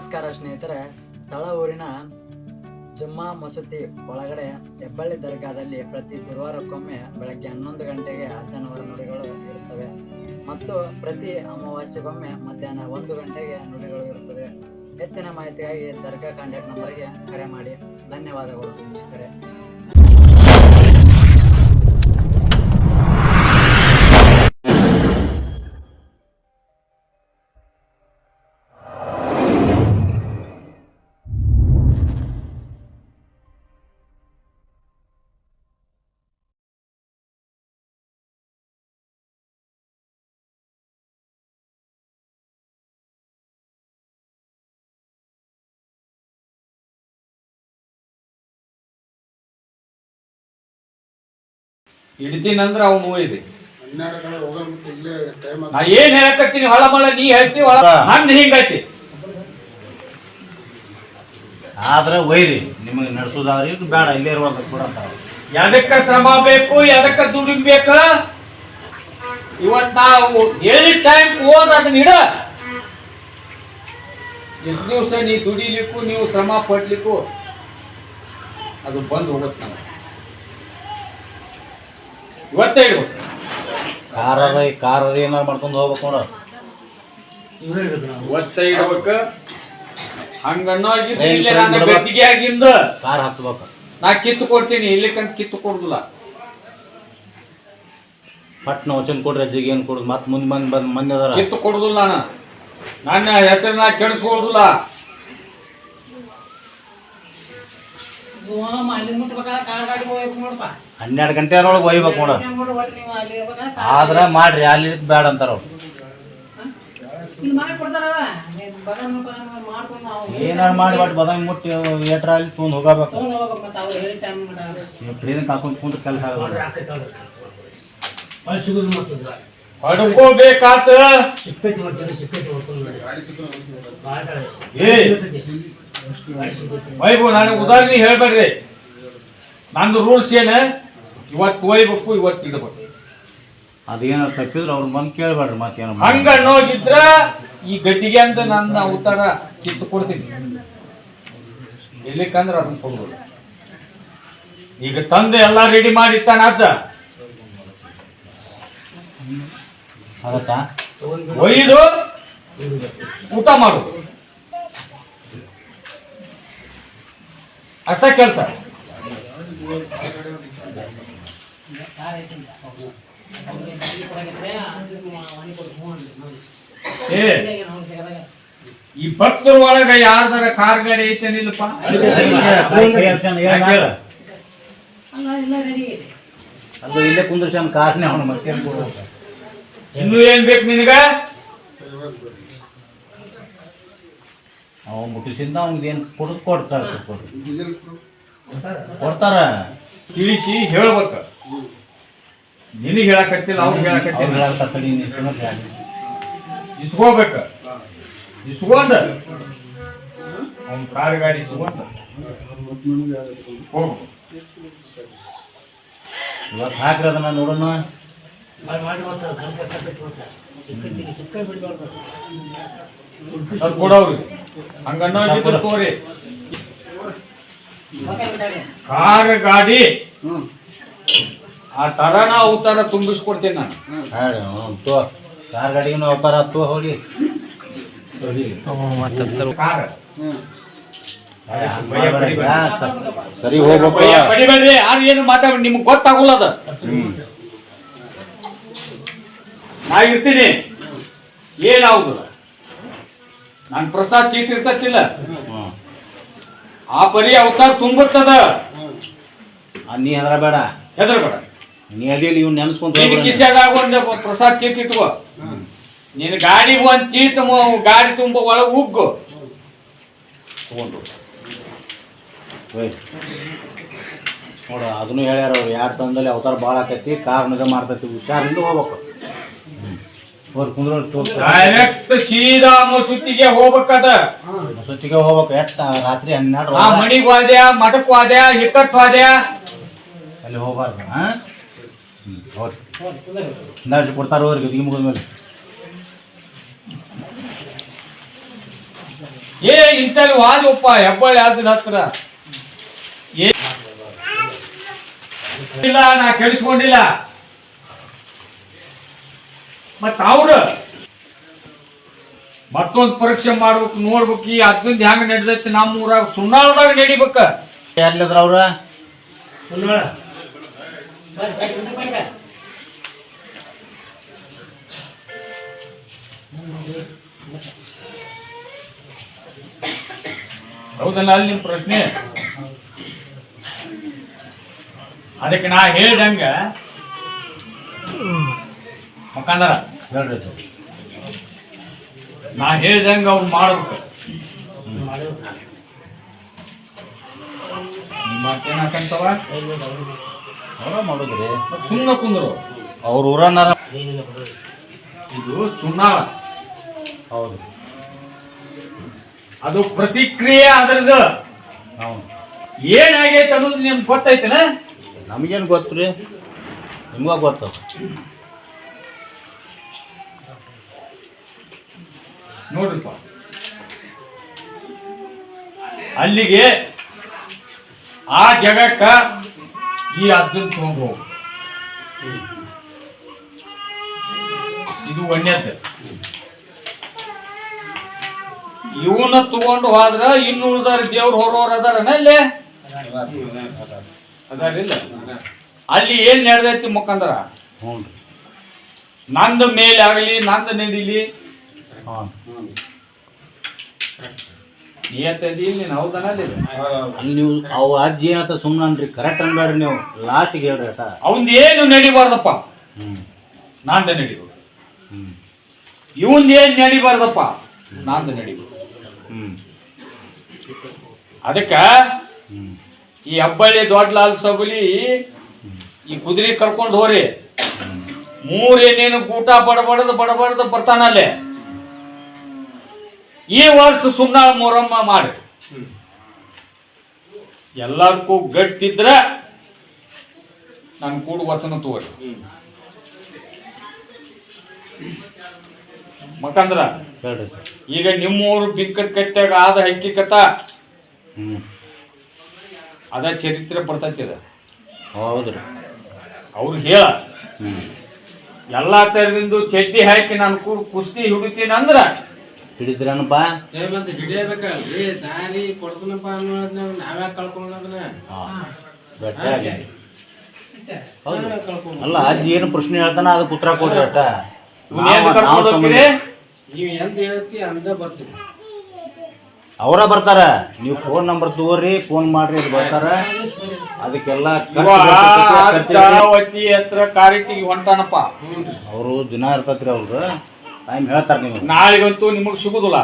ನಮಸ್ಕಾರ ಸ್ನೇಹಿತರೆ. ಸ್ಥಳ ಊರಿನ ಜುಮ್ಮಾ ಮಸೂತಿ ಒಳಗಡೆ ಹೆಬ್ಬಳ್ಳಿ ದರ್ಗಾದಲ್ಲಿ ಪ್ರತಿ ಗುರುವಾರಕ್ಕೊಮ್ಮೆ ಬೆಳಗ್ಗೆ ಹನ್ನೊಂದು ಗಂಟೆಗೆ ಅಜ್ಜನವರ ನುಡಿಗಳು ಇರುತ್ತವೆ. ಮತ್ತು ಪ್ರತಿ ಅಮಾವಾಸ್ಯೆಗೊಮ್ಮೆ ಮಧ್ಯಾಹ್ನ ಒಂದು ಗಂಟೆಗೆ ನುಡಿಗಳು ಇರುತ್ತವೆ. ಹೆಚ್ಚಿನ ಮಾಹಿತಿಗಾಗಿ ದರ್ಗಾ ಕಾಂಟ್ಯಾಕ್ಟ್ ನಂಬರ್ಗೆ ಕರೆ ಮಾಡಿ. ಧನ್ಯವಾದಗಳು ವೀಕ್ಷಕರೇ. ಹಿಡಿತೀನಂದ್ರ ಅವ್ ಟೈಮ್ ನಾ ಏನ್ ಹೇಳಕತ್ತೀನಿ ಹೊಳ ಮಳ ನೀ ಹೇಳ್ತಿ ಹೊಳ ಹಣ್ಣು ಹಿಂಗೈತಿ ಆದ್ರೆ ಒಯ್ರಿ ನಿಮಗೆ ನಡೆಸೋದಾದ್ರೆ ಇದು ಬೇಡ ಇಲ್ಲೇ ಇರುವಾಗ ಕೂಡ ಎದಕ್ಕ ಶ್ರಮ ಬೇಕು ಎದಕ್ಕ ಬೇಕ? ಇವತ್ ನಾವು ಹೇಳಿದ ಟೈಮ್ ಹೋದ ಅದನ್ನ ಇಡ. ಎಷ್ಟು ದಿವಸ ನೀ ದುಡಿಲಿಕ್ಕೂ ನೀವು ಶ್ರಮ ಪಡ್ಲಿಕ್ಕೂ ಅದು ಬಂದ್ ಹೋಗುತ್ತೆ ನಾವು ಇವತ್ತೇ ಇಡ್ಬೇಕು ಕಾರ ಅದ ಈ ಕಾರ್ ಅದ ಏನಾರು ಮಾಡ್ಕೊಂಡು ಹೋಗ್ಬೇಕು ನೋಡ. ಇವತ್ತೇ ಇಡ್ಬೇಕು. ಹಂಗನ್ನೋಗಿದ್ರೆ ಏನ್ ಇಲ್ಲೇ friend ನಾನು ಬಿಡ್ಬೇಕು? ಗದ್ದಿಗೆ ಆಗಿಂದ ಕಾರ್ ಹತ್ಬೇಕು. ನಾ ಕಿತ್ತು ಕೊಡ್ತೀನಿ ಇಲ್ಲಿಕಂತ ಕಿತ್ತು ಕೊಡುದಿಲ್ಲ. ಪಟ್ನ ವಚನ ಕೊಡ್ರಿ ಅಜ್ಜಿಗೆ ಏನು ಕೊಡುದು? ಮತ್ತೆ ಮುಂದ್ ಬಂದು ಬಂದು ಮಂದಿ ಅದಾರ ಕಿತ್ತು ಕೊಡುದಿಲ್ಲ ನಾನು. ನನ್ನ ಹೆಸರನ್ನ ಕೆಡಿಸ್ಕೊಳ್ಳುದಿಲ್ಲ. ಹನ್ನೆರಡು ಗಂಟೆ ಅದ್ರೊಳಗೆ ಒಯ್ಬೇಕು ನೋಡ. ಆದ್ರ ಮಾಡ್ರಿ ಅಲ್ಲಿ ಬೇಡ ಅಂತಾರ ಅವ್ರು. ಏನಾರು ಮಾಡಿ ಬಟ್ ಬದಾಮಿ ಮುಟ್ಟಿ ಏಟ್ರ ಅಲ್ಲಿ ತೊಗೊಂಡು ಹೋಗಬೇಕು. ಫ್ರೀದನ್ ಕಾಕೊಂಡು ಕುಂತ ಕೆಲಸ ಹಡ್ಕೋಬೇಕಾತ ಸಿಕ್ಕೈತಿ ಏ ವೈಭವ್ ನನಗೆ ಉದಾಹರಣೆ ಹೇಳ್ಬೇಡ್ರಿ. ನಂದು ರೂಲ್ಸ್ ಏನು? ಇವತ್ತು ಒಯ್ಬೇಕು ಇವತ್ತು ಇಡಬೇಕು. ಅದೇನ ತಪ್ಪಿದ್ರೆ ಅವ್ರು ಬಂದು ಕೇಳ್ಬೇಡ್ರಿ ಮತ್ತೇನು ಹಂಗ ಈ ಗದ್ದಿಗೆ ಅಂತ ನನ್ನ ಉತ್ತರ ಕಿತ್ತು ಕೊಡ್ತೀನಿ. ಎಲ್ಲಿಕಂದ್ರೆ ಅದನ್ನ ಕೊಡ್ಬೋದು. ಈಗ ತಂದೆ ಎಲ್ಲ ರೆಡಿ ಮಾಡಿ ಇಟ್ಟಾನ ಅಜ್ಜ. ಆಗತ್ತಾ ಒಯ್ದು ಊಟ ಮಾಡುದು. ಅಷ್ಟ ಕೆಲಸ ಏ ಈ ಭಕ್ತರ ಒಳಗ ಯಾರ್ದಾರ ಕಾರ್ ಗಾಡಿ ಐತೇನಿಲ್ಲಪ್ಪ ಅದು ಇಲ್ಲೇ ಕುಂದ್ರಶನ್ ಕಾರ್ನೇ ಅವನು ಮತ್ತೆ ಇನ್ನು ಏನ್ ಬೇಕು ನಿನಗ? ಅವ ಮುಟ್ಟಿಸಿಂದ ಅವ್ನಿಗೆ ಏನು ಕೊಡೋದು ಕೊಡ್ತಾರೆ ಕೊಡ್ತಾರ. ತಿಳಿಸಿ ಹೇಳ್ಬೇಕು. ನಿನಗೆ ಹೇಳಕತ್ತಿಲ್ಲ ಅವ್ರು ಹೇಳಕತ್ತಿಲ್ಲ. ಇಸ್ಕೋಬೇಕ. ಇಸ್ಕೊಂಡ. ಅವ್ನ ಕಾರ್ ಗಾಡಿ ಇಸ್ಕೊಂಡ. ಹೋಗ್ಬೇಕು ಇವತ್ತು ಹಾಕ್ರಿ ಅದನ್ನ ನೋಡೋಣ. ಕೊಡವ್ರಿ. ತೋರಿ. ಕಾರ್ ಗಾಡಿ ಆ ತರ ನಾವು ಅವತಾರ ತುಂಬಿಸ್ಕೊಡ್ತೀನಿ ನಾನು. ಹೇಳಿ ಹ್ಞೂ ತೋ. ಕಾರ್ ಗಾಡಿಗೂ ಅವತಾರ ತೋ ಹೋಗಿ. ಕಾರ್. ಸರಿ ಹೋಗ್ಬೇಕು. ಯಾರು ಏನು ಮಾತಾಡಿ ನಿಮ್ಗೆ ಗೊತ್ತಾಗುಲ್ಲ ಅದು. ಹ್ಮ್. ನಾ ಇರ್ತೀನಿ ಏನಾಗುದಿಲ್ಲ. ನನ್ನ ಪ್ರಸಾದ್ ಚೀಟ್ ಇರ್ತತಿಲ್ಲ ಹ್ಮ್ ಆ ಪರಿ ಅವತಾರ ತುಂಬತ್ತದ. ನೀ ಹೆದರ ಬೇಡ ಹೆದರ್ಬೇಡ. ನೀ ಅಲ್ಲಿ ಇವ್ನು ನೆನ್ಸ್ಕೊಂತ. ಕಿಸೆದಾಗ ಒಂದು ಪ್ರಸಾದ್ ಚೀಟ್ ಇಟ್ಕೋ. ನಿನ್ ಗಾಡಿಗೆ ಒಂದ್ ಚೀಟ್ ಗಾಡಿ ತುಂಬ ಒಳಗೆ ಉಗ್ಗು. ತಗೊಂಡು. ನೋಡ ಅದನ್ನು ಹೇಳ್ಯಾರ ಅವ್ರು. ಯಾರು ತಂದಲ್ಲಿ ಅವತಾರ ಭಾಳ ಆಕೈತಿ ಕಾರ್ ನಿಜ ಮಾಡ್ತೈತಿ. ಹುಷಾರಿಂದ ಹೋಗ್ಬೇಕು. ಡೈರೆಕ್ಟ್ ಸೀದಾ ಮಸೂತಿಗೆ ಹೋಗ್ಬೇಕದ. ಮಸೂತಿಗೆ ಹೋಗ್ಬೇಕು. ಎಷ್ಟ? ರಾತ್ರಿ ಹನ್ನೆರಡು ಆ ಮಣಿಗ್ ಹೋದ್ಯ ಮಠಕ್ ಹೋದ್ಯ ಹಿಕ್ಕಟ್ ಹೋದ್ಯ ಅಲ್ಲಿ ಹೋಗ್ಬಾರ್ದು ಹಾ? ಹ್ಞೂ ಹೋಗ್ರಿ ಇಂದಾಜ್ ಕೊಡ್ತಾರ ಅವ್ರಿಗೆ ಗದಿಗೆ ಮುಗಿದ ಮೇಲೆ. ಏ ಇಂಥಲ್ಲಿ ವಾದಪ್ಪ ಹೆಬ್ಬಳ್ಳಿ ಆದ ಹತ್ರ? ಇಲ್ಲ ನಾ ಕೇಳಿಸ್ಕೊಂಡಿಲ್ಲ. ಮತ್ತ ಅವ್ರ ಮತ್ತೊಂದು ಪರೀಕ್ಷೆ ಮಾಡ್ಬೇಕು ನೋಡ್ಬೇಕು ಈ ಅದ್ರಿಂದ ಹೆಂಗ್ ನಡ್ದೈತಿ ನಮ್ಮ ಊರಾಗ ಸುಣ್ಣಾಳದಾಗ ನಡಿಬೇಕ. ಎಲ್ಲಿದ್ರ ಅವ್ರ? ಹೌದಲ್ಲ ಅಲ್ಲಿ ನಿಮ್ ಪ್ರಶ್ನೆ? ಅದಕ್ಕೆ ನಾ ಹೇಳ್ದಂಗ ಮುಖಾಂತರ ಹೇಳ್ರಿ ನಾ ಹೇಳ್ದಂಗ ಅವ್ರು ಮಾಡ್ಬೇಕು. ನಿಮ್ಮ ಮಾತೇನಾಕಂತವ ಅವರ ಮಾಡುದ್ರಿ. ಸುಮ್ಮನೆ ಕುಂದ್ರು. ಅವ್ರ ಊರನ್ನಾರ ಇದು ಸುಣ್ಣಾಳ. ಹೌದು. ಅದು ಪ್ರತಿಕ್ರಿಯೆ ಅದ್ರದ್ದು ಹೌದು. ಏನಾಗೈತೆ ಅನ್ನೋದು ನಿಮ್ಗೆ ಗೊತ್ತೈತೆನ? ನಮಗೇನು ಗೊತ್ತು ರೀ ನಿಮ್ಗ ಗೊತ್ತು. ನೋಡ್ರಿಪ್ಪ. ಅಲ್ಲಿಗೆ ಆ ಜಗಕ್ಕ ಈ ಅರ್ಜುನ್ ತಗೊಂಡು ಹೋಗು. ಇದು ಒಣ್ಯದ್ದ ಇವನ್ನ ತಗೊಂಡು ಹೋದ್ರ ಇನ್ನು ಉಳ್ದಾರ ದೇವ್ರು ಹೊರೋರ್ ಅದಾರನ ಅಲ್ಲಿ? ಅದಾರಿಲ್ಲ. ಅಲ್ಲಿ ಏನ್ ನಡೆದೈತಿ ಮುಖಂದ್ರ? ನಂದು ಮೇಲೆ ಆಗಲಿ ನಂದ ನಡೀಲಿ ಹಾಂ. ನಿಯತ್ತದಿ ಇಲ್ಲಿ ನೀನು ಹೌದನ ಅಲ್ಲಿ ಅಲ್ಲಿ ನೀವು ಅವು ಅಜ್ಜಿ ಏನತ್ತ ಸುಮ್ಮನೆ ಅನ್ರಿ ಕರೆಕ್ಟ್ ಅನ್ಬೇಡ್ರಿ ನೀವು. ಲಾಸ್ಟಿಗೆ ಹೇಳ್ರಿ ಅಟ. ಅವಂದ ಏನು ನಡಿಬಾರ್ದಪ್ಪ? ಹ್ಞೂ ನಾಂದ ನಡಿಬೇಕು ಹ್ಞೂ ಇವಂದ ಏನ್ ನಡಿಬಾರ್ದಪ್ಪ? ನಾಂದ ನಡಿಬೇಕು ಹ್ಞೂ ಅದಕ್ಕ ಹ್ಞೂ ಈ ಹಬ್ಬಳ್ಳಿ ದೊಡ್ಡ ಲಾಲ್ ಸಬಲಿ ಈ ಕುದುರೆ ಕರ್ಕೊಂಡು ಹೋರಿ. ಮೂರ್ ಏನೇನು ಗೂಟ ಬಡಬಡದು ಬಡಬಡದು ಬರ್ತಾನಲ್ಲೇ. ಈ ವರ್ಷ ಸುಣ್ಣ ಮೊರಮ್ಮ ಮಾಡಿ ಎಲ್ಲದಕ್ಕೂ ಗಟ್ಟಿದ್ರೆ ನಾನು ಕೂಡ ವಚನ ತೋರಿ. ಮಕಂದ್ರ ಹೇಳ್ರಿ ಈಗ ನಿಮ್ಮೂರು ಬಿಕ್ಕದ ಕಟ್ಟಾಗ ಆದ ಹಕ್ಕಿಕತ ಹ್ಞೂ ಅದ ಚರಿತ್ರೆ ಬರ್ತೈತಿ ಹೌದ್ರಿ. ಹೌದು ರೀ ಅವ್ರು ಹೇಳ. ಹ್ಞೂ ಎಲ್ಲಾ ತರದಿಂದ ಚಡ್ಡಿ ಹಾಕಿ ನಾನು ಕೂಡ ಕುಸ್ತಿ ಹಿಡಿತೀನಿ ಅಂದ್ರ ಹಿಡಿದ್ರೇನಪ್ಪ? ಏ ಮತ್ತೆ ಹಿಡಿಯಬೇಕಲ್ರಿ ದಾರಿ ಕೊಡ್ತೀನಪ್ಪ ಅನ್ನೋದನ್ನ ನಾವ್ಯಾಕೆ ಕಳ್ಕೊಂಡದನ್ನ ಹಾಂ ಗಟ್ಟಿಯಾಗಿ. ಅಲ್ಲ ಅಜ್ಜಿ ಏನು ಪ್ರಶ್ನೆ ಹೇಳ್ತಾನ? ಅದಕ್ಕೆ ಉತ್ತರ ಕೊಡ್ರಿ ಅಟ್ಟ ನೀವು ಎಂತ ಹೇಳ್ತಿ ಅಂದ ಬರ್ತೀವಿ ಅವರ ಬರ್ತಾರ. ನೀವು ಫೋನ್ ನಂಬರ್ ತಗೋರಿ ಫೋನ್ ಮಾಡ್ರಿ ಅದು ಬರ್ತಾರ. ಅದಕ್ಕೆಲ್ಲ ಹತ್ರ ಕಾರಿಟಿಗೆ ಹೊಂಟಾನಪ್ಪ. ಅವರು ದಿನ ಇರ್ತತ್ರಿ ಅವ್ರು. ಟೈಮ್ ಹೇಳ್ತಾರ ನೀವು ನಾಳೆಗಂತೂ ನಿಮಗೆ ಸಿಗುದಿಲ್ಲ.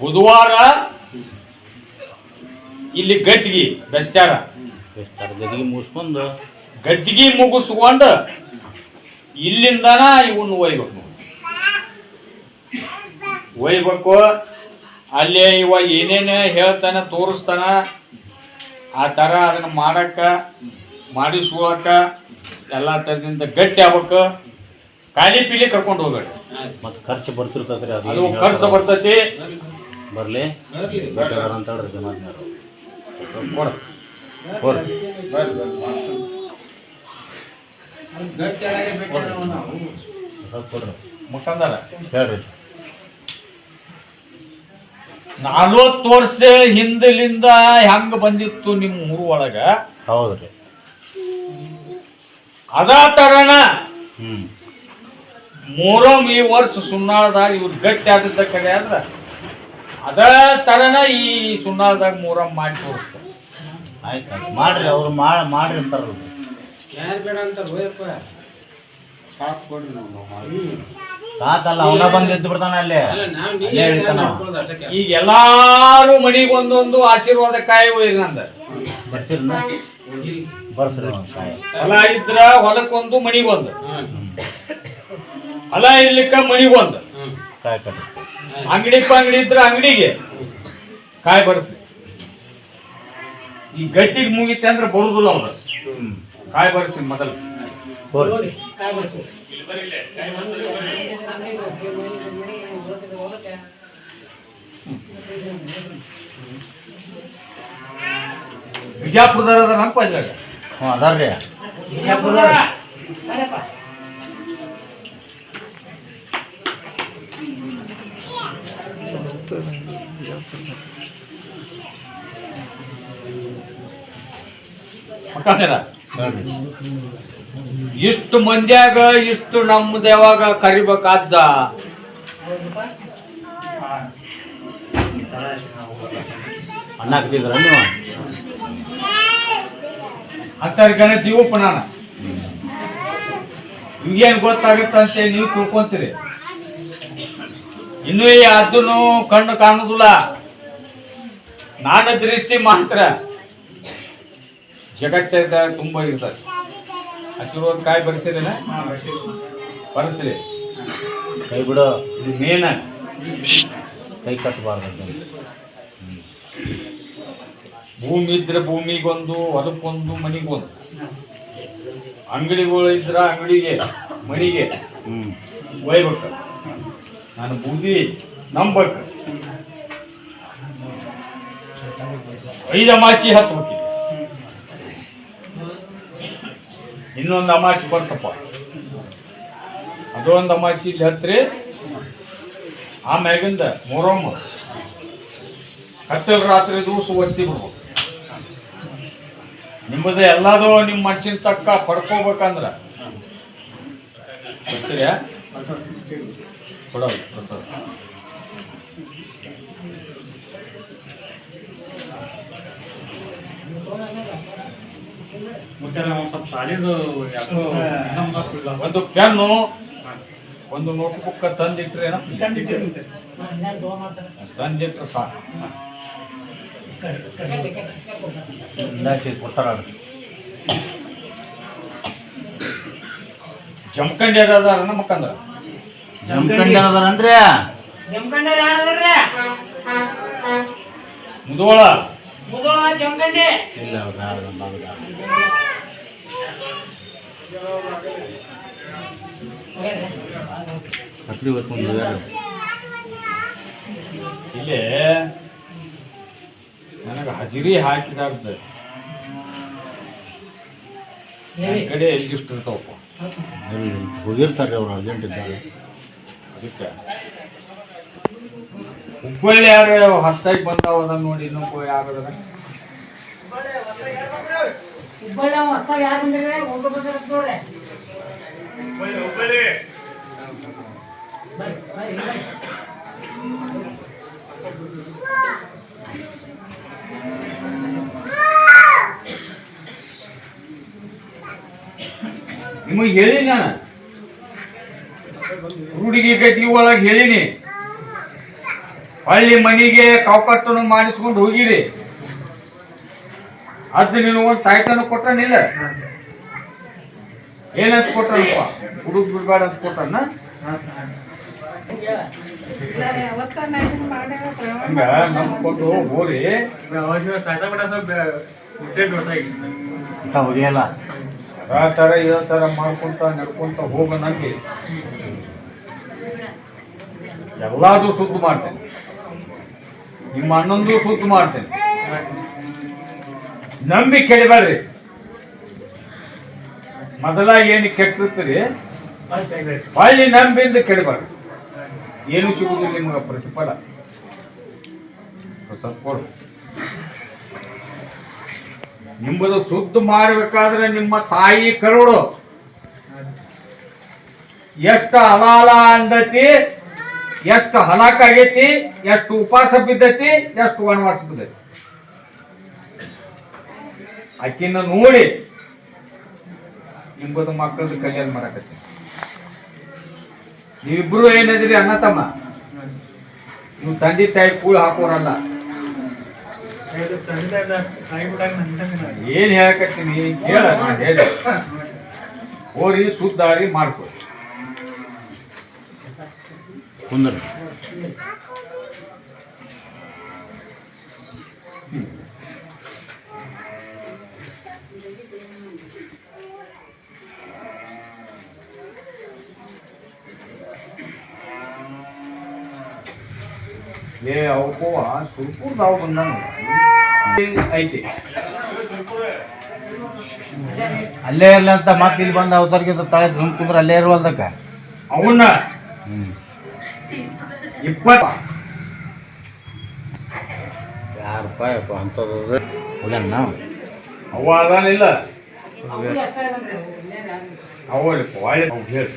ಬುಧವಾರ ಇಲ್ಲಿ ಗದ್ದಿಗೆ ಬೆಸ್ಟಾರ ಎಷ್ಟು ಜಗಿಗೆ ಮುಗಿಸ್ಕೊಂಡು. ಗಡ್ಡಿಗೆ ಮುಗಿಸ್ಕೊಂಡು ಇಲ್ಲಿಂದನ ಇವನ್ನ ಒಯ್ಬೇಕು ನಾವು. ಒಯ್ಬೇಕು ಅಲ್ಲಿ ಇವ ಏನೇನು ಹೇಳ್ತಾನ ತೋರಿಸ್ತಾನ ಆ ಥರ ಅದನ್ನ ಮಾಡಕ್ಕ ಮಾಡಿಸ್ಕೊಳಕ್ಕೆ ಎಲ್ಲ ಥರದಿಂದ ಗಟ್ಟಿ ಆಗ್ಬೇಕು. ಖಾಲಿ ಪೀಲಿ ಕರ್ಕೊಂಡು ಹೋಗ್ಬೇಡಿ. ಮತ್ತೆ ಖರ್ಚು ಬರ್ತಿರ್ತೈತ್ರಿ ಅದು ಅದು ಖರ್ಚು ಬರ್ತೈತಿ. ಬರಲಿ. ಬರ್ಲಿ. ನಲ್ವತ್ ಕೊಡ. ಕೊಡ್ರಿ ಕೊಡ್ರಿ. ಮುಖಂದರ. ಹೇಳ್ರಿ. ನಲ್ವತ್ತು ವರ್ಷ ಹಿಂದಲಿಂದ ಹೆಂಗ್ ಬಂದಿತ್ತು ನಿಮ್ಮ ಊರು ಒಳಗ? ಹೌದ್ರಿ. ಅದ ತರಣ ಹ್ಞೂ ಮೂರಂ ಈ ವರ್ಷ ಸುನ್ನಾಳದಾಗ ಇವ್ರು ಗಟ್ಟಿ ಆದಿದ್ದ ಕಡೆ ಅಂದ್ರ ಅದ ತರನ ಈ ಸುನ್ನಾಳದಾಗ ಮೂರ ಮಾಡಿ ತೋರಿಸ್ತಾರೆ. ಆಯ್ತು ಆಯ್ತು. ಮಾಡ್ರಿ ಅವ್ರು ಮಾಡಿ ಮಾಡ್ರಿ ಅಂತಾರಲ್ಲ. ಯಾರು ಬೇಡ ಅಂತ ಹೋಯಪ್ಪ ಸಾಕು ಕೊಡ್ರಿ ನಾವು ಹ್ಮ್. ತಾತಲ್ಲ ಅವನ ಬಂದು ಎದ್ದು ಬಿಡ್ತಾನ ಅಲ್ಲೇ. ಅಲ್ಲ ಹೇಳ್ತಾನ. ಈಗ ಎಲ್ಲಾರು ಮನಿಗೆ ಒಂದೊಂದು ಆಶೀರ್ವಾದ ಕಾಯಿ ಒಯ್ರಿ ನಂದ. ಇಲ್ಲಿ. ಬರ್ಸ್ರಿ ಕಾಯಿ. ಹೊಲ ಇದ್ರ ಹೊಲಕ್ಕೊಂದು ಮನಿಗೊಂದು. ಹೊಲ ಇರ್ಲಿಕ್ಕ ಮನಿಗೊಂದು ಅಂಗಡಿ ಅಂಗಡಿ ಇದ್ರ ಅಂಗಡಿಗೆ ಕಾಯಿ ಬರ್ಸಿ ಈ ಗಟ್ಟಿಗೆ ಮುಗಿತೆ ಅಂದ್ರೆ ಬರುದಿಲ್ಲ ಅವ್ರು ಹ್ಞೂ ಕಾಯಿ ಬರ್ಸಿ ಮೊದಲು. ಹೋರಿ ಇಲ್ಲಿ ಬರೀ ಇಲ್ಲೇ. ಕಾಯಿ ಬರ್ಸಿ. ಬಿಜಾಪುರದಾಗ ಅದ ನಮ್ಮ ಪಂಚಾಗ ಹ್ಞೂ ಅದಾರ್ರಿ. ಮಕ್ಕಳೇನ ಹೇಳ್ರಿ ಇಷ್ಟು ಮಂದ್ಯಾಗ, ಇಷ್ಟು ನಮ್ದು ಯಾವಾಗ ಕರಿಬೇಕಾದ ಅನ್ನ ಹಾಕ್ತಿದ್ರ ನೀವು? ಜೀವಪ್ಪ ನಾನು. ಗೊತ್ತಾಗುತ್ತಂತೆ, ನೀವು ತಿಳ್ಕೊಂತೀರಿ. ಇನ್ನೂ ಅದನ್ನು ಕಣ್ಣು ಕಾಣುದಿಲ್ಲ. ನಾನು ದೃಷ್ಟಿ ಮಾತ್ರ. ಜಗತ್ತ ತುಂಬ ಇರ್ತದೆ. ಹಸಿರುವಾದ ಕಾಯಿ ಬರಿಸಿರೇನ ಬರೆಸ್ರಿ. ಕೈ ಬಿಡೋ. ಇದು ಮೇನ ಕೈ ಕಟ್ಟಬಾರ್ದು ಭೂಮಿ ಇದ್ರೆ ಭೂಮಿಗೊಂದು ಹೊಲಕ್ಕೊಂದು ಮನಿಗೊಂದು. ಅಂಗಡಿಗಳು ಇದ್ರೆ ಅಂಗಡಿಗೆ ಮನಿಗೆ ಹ್ಞೂ ಒಯ್ಬೇಕು. ನಾನು ಬುದ್ಧಿ ನಂಬಕ್ ಐದು ಹತ್ತು ಹತ್ಬೇಕಿದೆ ಇನ್ನೊಂದು ಅಮಾಸಿ ಬರ್ತಪ್ಪ ಅದೊಂದು ಅಮಾಸಿ ಇಲ್ಲಿ ಹತ್ರಿ. ಆಮ್ಯಾಗಿಂದ ಮೊರಮ್ಮ. ಹತ್ತಲ್ ರಾತ್ರಿ ದಿವಸ ವಸ್ತಿ ಬಿಡ್ಬೇಕು. ನಿಮ್ಮದು ಎಲ್ಲದೂ ನಿಮ್ಮ ಮನ್ಸಿನ ತಕ್ಕ ಪಡ್ಕೋಬೇಕಂದ್ರ. ಕೊಡೋದು ಪ್ರಸಾದ. ಒಂದು ಪೆನ್ನು ಒಂದು ನೋಟ್ ಬುಕ್ ತಂದಿಟ್ರೆ ತಂದಿಟ್ರೆ ಸಾಕು. ಕೊಡ್ತಾರ ಜಮಖಂಡಿ ಅದಾರ ನಮ್ಮಕ್ಕಂದ್ರ ಜಮ್ಕಂಡಿ ಅನ್ನೋದನ್ರಿ ಮುದೋಳ? ಇಲ್ಲ ಅವ್ರ ಯಾರು ಹೊತ್ಕೊಂಡು ಯಾರು ಇಲ್ಲೇ ನನಗೆ ಹಜಿರಿ ಹಾಕಿದಾಗ ಈ ಕಡೆ ಎಲ್ಲಿಷ್ಟು ಇರ್ತಾವಪ್ಪ? ಹೋಗಿರ್ತಾರೆ ಅವ್ರು ಅರ್ಜೆಂಟ್ ಇದ್ದಾರೆ. ಅದಕ್ಕೆ. ಹುಬ್ಬಳ್ಳಿ ಯಾರು ಹೊಸ್ದಾಗಿ ಬಂದಾವ ಅದನ್ನ ನೋಡಿ ಇನ್ನೊಬ್ಬ ಯಾರು ನಿಮಗೆ ಹೇಳಿ ನಾನು. ಹುಡುಗಿ ಗತಿ ಒಳಗೆ ಹೇಳಿನಿ. ಹಳ್ಳಿ ಮನೆಗೆ ಕೌಕಟ್ಟನ್ನು ಮಾಡಿಸ್ಕೊಂಡು ಹೋಗಿರಿ. ಅದು ನೀನು ಒಂದು ತಾಯ್ತನ ಕೊಟ್ಟನಿಲ್ಲ. ಏನಂತ ಕೊಟ್ಟನಪ್ಪ? ಹುಡುಗ ಬಿಡ್ಬೇಡ ಅಂತ ಕೊಟ್ಟನ? ಆ ಥರ ಇದೇ ಥರ ಮಾಡ್ಕೊಂತ ನಡ್ಕೊಂತ ಹೋಗ ನಂಗೆ. ಎಲ್ಲಾದು ಸುದ್ದ ಮಾಡ್ತೇನೆ. ನಿಮ್ಮ ಅಣ್ಣಂದು ಸುದ್ದ ಮಾಡ್ತೇನೆ. ನಂಬಿ ಕೆಡಬೇಡ್ರಿ ಮೊದಲ ಏನು ಕೆಟ್ಟಿರ್ತೀರಿ? ಹೊಳ್ಳಿ ನಂಬಿಂದ ಕೆಡಬೇಡ್ರಿ ಏನು ಸಿಗುವುದಿಲ್ಲ ನಿಮಗೆ ಪ್ರತಿಫಲ. ಸತ್ಕೊಡು ನಿಮ್ಮದು ಸುದ್ದು ಮಾಡಬೇಕಾದ್ರೆ ನಿಮ್ಮ ತಾಯಿ ಕರುಳು ಎಷ್ಟು ಹಲಾಲ ಅಂದತಿ, ಎಷ್ಟು ಹಲಾಕ್ ಎಷ್ಟು ಉಪವಾಸ ಬಿದ್ದತಿ, ಎಷ್ಟು ವನವಾಸ ಬಿದ್ದತಿ. ಆಕಿನ ನೋಡಿ ನಿಮ್ಮದು ಮಕ್ಕಳದು ಕಲ್ಯಾಣ ಮಾಡಕತ್ತಿ. ನೀವಿಬ್ರು ಏನಿದ್ರಿ ಅಣ್ಣ ತಮ್ಮ? ನೀವು ತಂದೆ ತಾಯಿ ಕೂಳು ಹಾಕೋರಲ್ಲ. ಏನ್ ಹೇಳಕತ್ತೀನಿ? ಹೇಳ ಹೇಳ. ಹೋರಿ ಸುದ್ದಾರಿ ಮಾಡ್ಕೊ. ಕುಂದ್ರಿ. ಏ ಅವಕ್ಕೂ ಸುರ್ಪುರ್ ನಾವು ಬಂದಾನು. ಐತಿ. ಅಲ್ಲೇ ಇರ್ಲಿ ಅಂತ ಮತ್ತೆ ಇಲ್ಲಿ ಬಂದ ಅವತಾರಿಗೆ ತಲೆ ಧುಮ್ ಕುಂದ್ರೆ ಅಲ್ಲೇ ಇರುವಲ್ದಕ್ಕ ಅವನ್ನ ಹ್ಞೂ ಇಪ್ಪತ್ತ. ಯಾರು ರೂಪಾಯಿ ಅಪ್ಪ ಅಂಥದ್ದು ಹೋಗ್ಯಾನ ಅವ ಅದಾನಿಲ್ಲ ಒಳ್ಳೆ ಹೇಳಿ.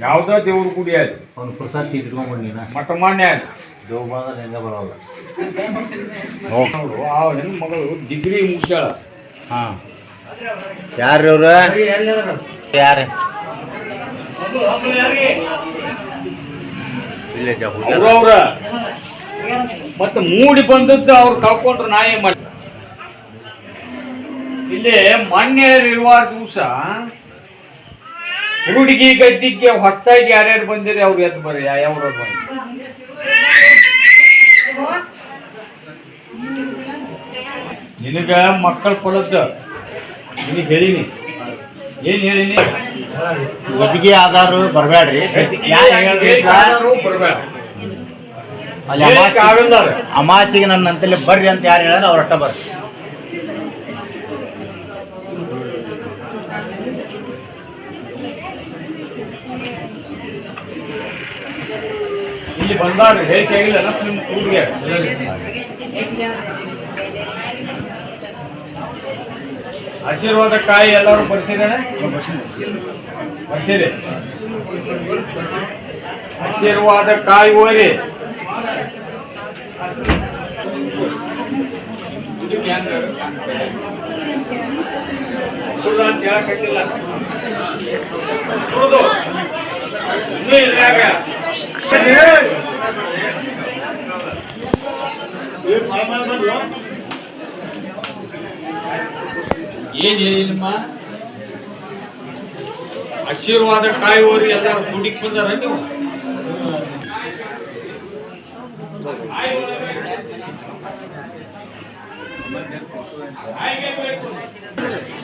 ಯಾವ್ದೋ ದೇವ್ರ ಗುಡಿ ಆಯ್ತು ಒಂದು ಪ್ರಸಾದ ಇಟ್ಕೊಂಡ್ಬಿಡು ನೀನು ಮಠ ಮಾನ್ಯ ಆಯ್ತು ದೇವ್ ಬಂದ್ರೆ ಹೆಂಗೆ ಬರೋಲ್ಲ. ನೋಡು ಆ ಹೆಣ್ಣು ಮಗಳು ಡಿಗ್ರಿ ಮುಗಿಸ್ಯಾಳ. ಹಾಂ. ಯಾರು ಇವ್ರು ಯಾರು ಇಲ್ಲೇ ಅವ್ರ ಅವ್ರ. ಮತ್ತೆ ಮೂಡಿ ಬಂದದ್ದು ಅವ್ರು ಕಳ್ಕೊಂಡ್ರು ನಾಯಿ ಏನ್ ಮಾಡಿ ಇಲ್ಲಿ ಮೊನ್ನೆ ಇರುವ ದಿವಸ? ಹುಡುಗಿ ಗದ್ದಿಗೆ ಹೊಸದಾಗಿ ಯಾರ್ಯಾರು ಬಂದಿರಿ ಅವ್ರು ಎದ್ದು ಬರ್ರಿ ಯಾವ ಬಂದ್ರಿ ನಿನಗ ಮಕ್ಕಳ ಫಲದ ನಿನಗೆ ಹೇಳಿನಿ. ಏನ್ ಹೇಳಿನಿ? ಗದ್ದಿಗೆ ಆಧಾರ ಬರಬೇಡ್ರಿ ಬರ್ಬೇಡ ಅಲ್ಲಿ. ಅಮಾಸಿಗೆ ನನ್ನ ಅಂತಲ್ಲಿ ಬರ್ರಿ ಅಂತ ಯಾರು ಹೇಳಿದ್ರೆ ಅವ್ರ ಅಟ್ಟ ಬರ್ರಿ. ಇಲ್ಲಿ ಬಂದಾರ ಹೇಳಿಕೆ ಆಗಿಲ್ಲ ನಿಮ್ಮ ಕೂಡಿಗೆ ಆಶೀರ್ವಾದ ಕಾಯಿ ಎಲ್ಲರೂ ಬರ್ಸಿರೇನೆ ಬರ್ಸಿರಿ ಆಶೀರ್ವಾದ ಕಾಯಿ ಹೋರಿ ಇದಕ್ಕೆ ಹೆಂಗ ಸುಳ್ಳು ಅಂತ ಹೇಳಕ್ಕಾಗಿಲ್ಲ ಹೌದು ಇನ್ನೂ ಇದ್ರಾಗ ಏನ್ ಹೇಳಿಲ್ಲಮ್ಮ ಆಶೀರ್ವಾದ ಕಾಯುವವರು ಎಲ್ಲರೂ ದುಡಿಕ್ ಬಂದಾರ ನೀವು ಗಟ್ಟಿಗೆ ಅನ್ನೋದು ಆಗಕ್ಕಿಲ್ಲ.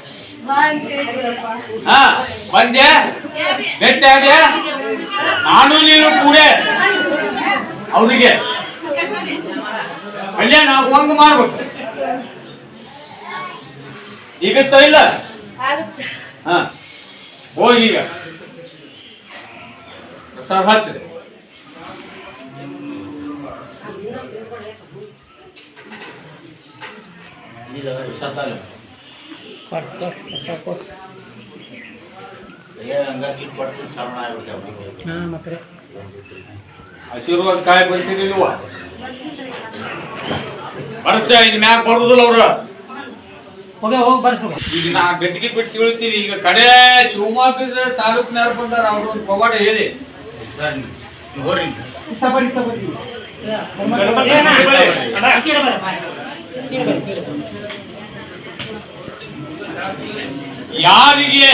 ಹಾ ಬಂದೆ ಆದ್ಯಾ ನಾನು ನೀನು ಕೂಡೆ. ಅವರಿಗೆ. ಕಲ್ಯಾಣ ಆಗುವಂಗ ಮಾಡ್ಬೇಕು. ಈಗತ್ತ ಇಲ್ಲ? ಹಾ. ಹೋಗಿ ಈಗ. ಪ್ರಸಾದ ಹಚ್ಚ್ರಿ ಆಶೀರ್ವಾದ ಕಾಯಿ ಬರ್ಸಿರ್ಲಿಲ್ವ ಬರ್ಸ ಇನ್ ಮ್ಯಾಗ ಬರುದಿಲ್ಲ ಅವ್ರ ಈಗ ನಾ ಗಟ್ಟಿಗೆ ಬಿಟ್ಟು ತಿಳ್ತೀನಿ ಈಗ ಕಡೆ ಶಿವಮೊಗ್ಗದ ತಾಲೂಕಿನಾರ ಬಂದಾರ ಅವ್ರ ಒಂದು ಪವಾಡ ಹೇಳಿ ಯಾರಿಗೆ?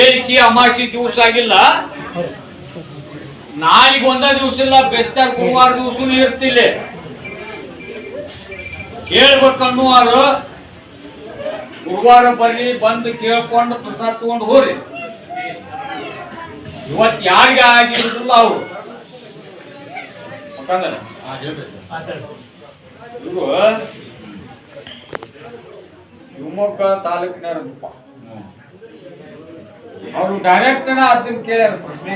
ಏರಿಕೆ ಅಮಾಸಿ ದಿವಸ ಆಗಿಲ್ಲ. ನಾಳಿಗೆ ಒಂದ ದಿವಸ ಇಲ್ಲ ಬೆಸ್ತಾರ್ ಗುರುವಾರ ದಿವಸನೂ ಇರ್ತಿಲ್ಲ. ಕೇಳ್ಬೇಕು ಅನ್ನುವಾರು ಗುರುವಾರ ಬರ್ರಿ ಬಂದು ಕೇಳ್ಕೊಂಡು ಪ್ರಸಾದ ತಗೊಂಡು ಹೋರಿ. ಇವತ್ತು ಯಾರಿಗೆ ಆಗಿರುದಿಲ್ಲ ಅವರು. ಇವು ಶಿವಮೊಗ್ಗ ತಾಲೂಕಿನ ಅವರು ಡೈರೆಕ್ಟ್ ಅದನ್ನ ಕೇಳ್ಯಾರ ಪ್ರಶ್ನೆ.